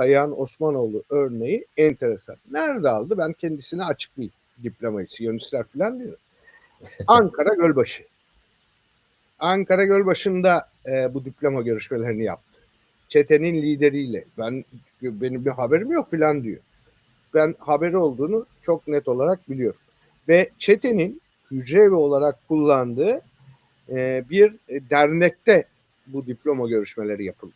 Kayahan Osmanoğlu örneği enteresan. Nerede aldı? Ben kendisine açıklayayım. Diplomayı, Siyonistler falan diyor. Ankara Gölbaşı. Ankara Gölbaşı'nda e, bu diploma görüşmelerini yaptı. Çetenin lideriyle. Ben benim bir haberim yok filan diyor. Ben haberi olduğunu çok net olarak biliyorum. Ve çetenin hücre evi olarak kullandığı e, bir dernekte bu diploma görüşmeleri yapıldı.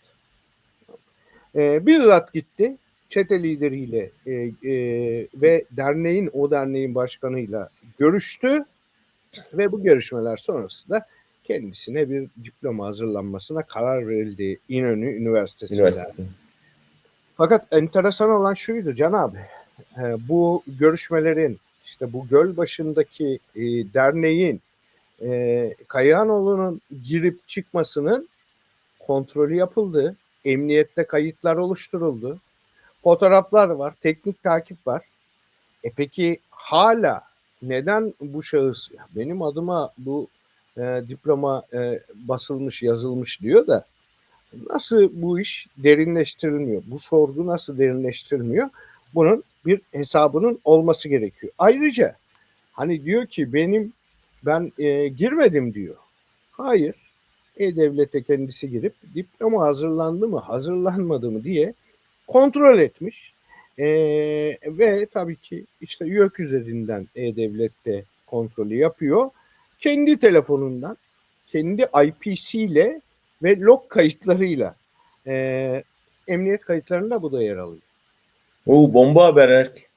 E, bizzat gitti çete lideriyle e, e, ve derneğin o derneğin başkanıyla görüştü ve bu görüşmeler sonrasında kendisine bir diploma hazırlanmasına karar verildi İnönü Üniversitesi'nde. Üniversitesi. Fakat enteresan olan şuydu Can abi. e, bu görüşmelerin işte bu göl başındaki e, derneğin e, Kayahanoğlu'nun girip çıkmasının kontrolü yapıldı. Emniyette kayıtlar oluşturuldu. Fotoğraflar var, teknik takip var. E peki hala neden bu şahıs benim adıma bu e, diploma e, basılmış, yazılmış diyor da nasıl bu iş derinleştirilmiyor? Bu sorgu nasıl derinleştirilmiyor? Bunun bir hesabının olması gerekiyor. Ayrıca hani diyor ki benim ben e, girmedim diyor. Hayır. E-Devlet'e kendisi girip diploma hazırlandı mı, hazırlanmadı mı diye kontrol etmiş. E, ve tabii ki işte YÖK üzerinden E-Devlet'te kontrolü yapıyor. Kendi telefonundan, kendi IP'si ile ve log kayıtlarıyla e, emniyet kayıtlarında bu da yer alıyor. Oo, bomba haber Erk.